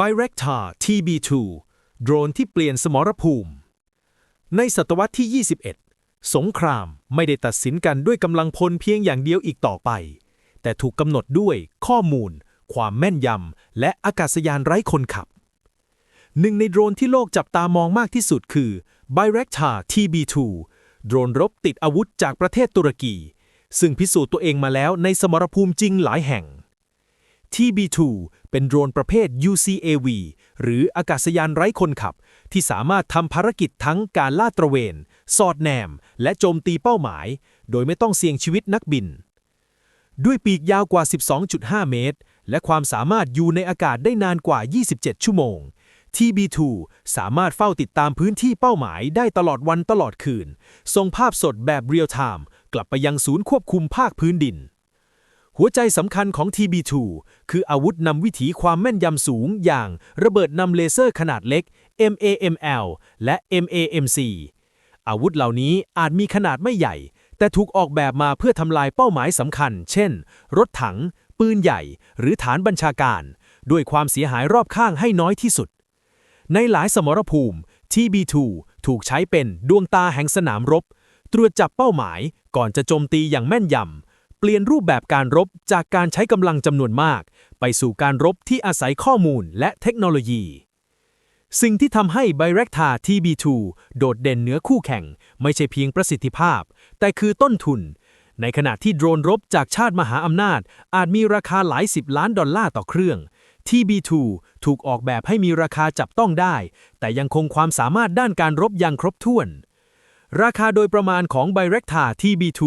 Bayraktar TB2 โดรนที่เปลี่ยนสมรภูมิ ในศตวรรษที่ 21 สงครามไม่ได้ตัดสินกันด้วยกำลังพลเพียงอย่างเดียวอีกต่อไป แต่ถูกกำหนดด้วยข้อมูล ความแม่นยำ และอากาศยานไร้คนขับ หนึ่งในโดรนที่โลกจับตามองมากที่สุดคือ Bayraktar TB2 โดรนรบติดอาวุธจากประเทศตุรกี ซึ่งพิสูจน์ตัวเองมาแล้วในสมรภูมิจริงหลายแห่ง TB2 เป็นโดรนประเภท UCAV หรืออากาศยานไร้คนขับ ที่สามารถทำภารกิจทั้งการลาดตระเวน สอดแนม และโจมตีเป้าหมาย โดยไม่ต้องเสี่ยงชีวิตนักบิน ด้วยปีกยาวกว่า 12.5 เมตร และความสามารถอยู่ในอากาศได้นานกว่า 27 ชั่วโมง TB2 สามารถเฝ้าติดตามพื้นที่เป้าหมายได้ตลอดวันตลอดคืน ส่งภาพสดแบบเรียลไทม์กลับไปยังศูนย์ควบคุมภาคพื้นดิน หัวใจสำคัญของ TB2 คืออาวุธนำวิถีความแม่นยำสูงอย่างระเบิดนำเลเซอร์ขนาดเล็ก MAML และ MAMC อาวุธเหล่านี้อาจมีขนาดไม่ใหญ่ แต่ถูกออกแบบมาเพื่อทำลายเป้าหมายสำคัญ เช่น รถถัง ปืนใหญ่ หรือฐานบัญชาการ ด้วยความเสียหายรอบข้างให้น้อยที่สุด ในหลายสมรภูมิ TB2 ถูกใช้เป็นดวงตาแห่งสนามรบ ตรวจจับเป้าหมายก่อนจะโจมตีอย่างแม่นยำ เปลี่ยนรูปแบบการรบจากการใช้กำลังจำนวนมาก ไปสู่การรบที่อาศัยข้อมูลและเทคโนโลยี สิ่งที่ทำให้ Bayraktar TB2 โดดเด่นเหนือคู่แข่ง ไม่ใช่เพียงประสิทธิภาพ แต่คือต้นทุน ในขณะที่โดรนรบจากชาติมหาอำนาจ อาจมีราคาหลายสิบล้านดอลลาร์ต่อเครื่อง TB2 ถูกออกแบบให้มีราคาจับต้องได้ แต่ยังคงความสามารถด้านการรบอย่างครบถ้วน ราคาโดยประมาณของ Bayraktar TB2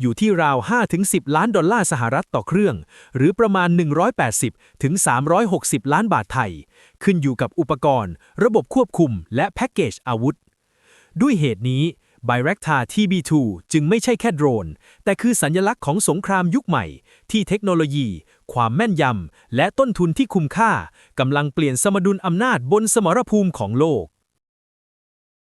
อยู่ที่ราว 5-10 ล้านดอลลาร์สหรัฐต่อเครื่อง หรือประมาณ 180-360 ล้านบาทไทย ขึ้นอยู่กับอุปกรณ์ ระบบควบคุม และแพ็กเกจอาวุธ ด้วยเหตุนี้ Bayraktar TB2 จึงไม่ใช่แค่โดรน แต่คือสัญลักษณ์ของสงครามยุคใหม่ ที่เทคโนโลยี ความแม่นยำ และต้นทุนที่คุ้มค่ากำลังเปลี่ยนสมดุลอำนาจบนสมรภูมิของโลก